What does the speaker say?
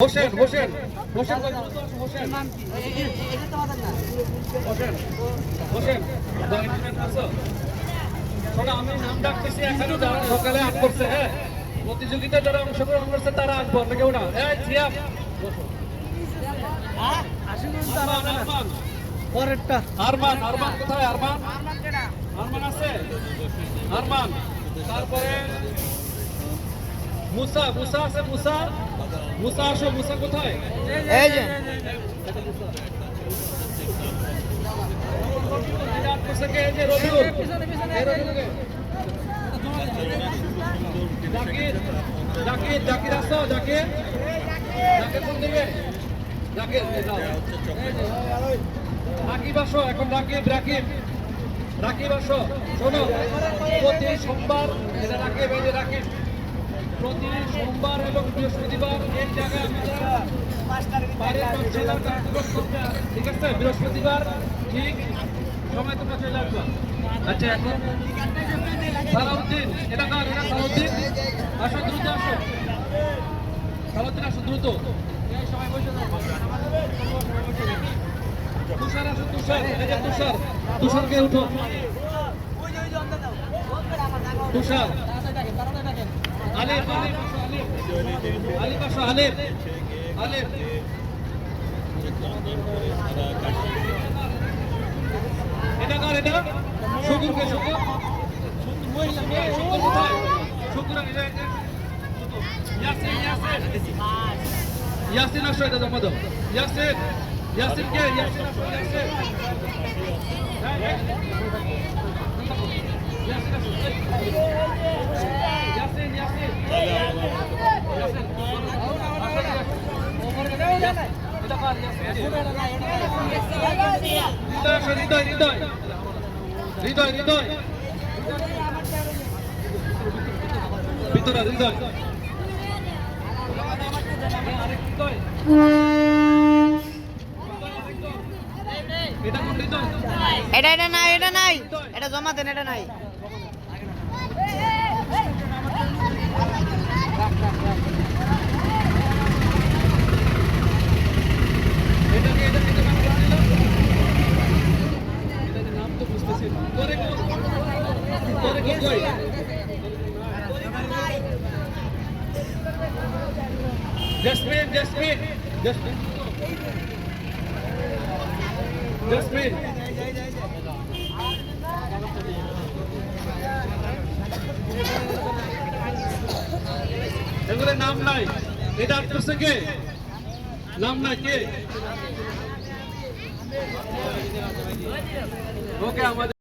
হোসেন হোসেন হোসেন হোসেন হোসেন হোসেন আমি নাম ডাকতেছি এখানে যারা সকালে আট করছে হ্যাঁ? প্রতিযোগিতা যারা অংশগ্রহণ করছে তারা আসব কেউ না। জিয়াব আরমান, আরমান। পরেরটা। আরমান আরমান কোথায়? আরমান? আরমান আছে? আরমান। তারপরে মুসা মুসা আছে মুসা? মুসা আসো মুসা কোথায়? এই যে। রাকিব আসো এখন রাকিব রাকিব। রাকিব আসো শোনো। প্রতি সোমবার রাকিব এই যে রাকিব। প্রতি সোমবার এবং বৃহস্পতিবার এই জায়গায় ঠিক আছে? বৃহস্পতিবার ঠিক সময় তোমরা চলে আসবা। আচ্ছা এখন সালাউদ্দিন এটা কার এটা সালাউদ্দিন? আসো, দ্রুত আসো। সালাউদ্দিন, আসো, দ্রুত। তুষার, আসো, তুষার। যে তুষার, তুষারকে উঠো। তুষার। আলিফ আলিফ আলিফ আলিফ এটা কার এটা? শুকুরকে শুকুর? শুকুর কোথায়? শুকুর ইয়াসিন ইয়াসিন। ইয়াসিন আসো এটা জমা দাও। ইয়াসিন ইয়াসিন কে? ইয়াসিন আসো ইয়াসিন। হ্যাঁ, হ্যাঁ আসো ইয়াসিন ইয়াসিন ইয়াসিন এটা কার ইয়াসিন এটা এটা নাই এটা নাই। এটা জমা দেন এটা নাই এটাকে এটা থেকে নাম বলছিল এটাকে নাম তো বুঝতেছি না তোরে কোন তোরে কোন কই জসমিন জসমিন জসমিন জসমিন এগুলোর নাম নাই। এটা আসতেছে কে? নাম নাই কে? ওকে, আমাদের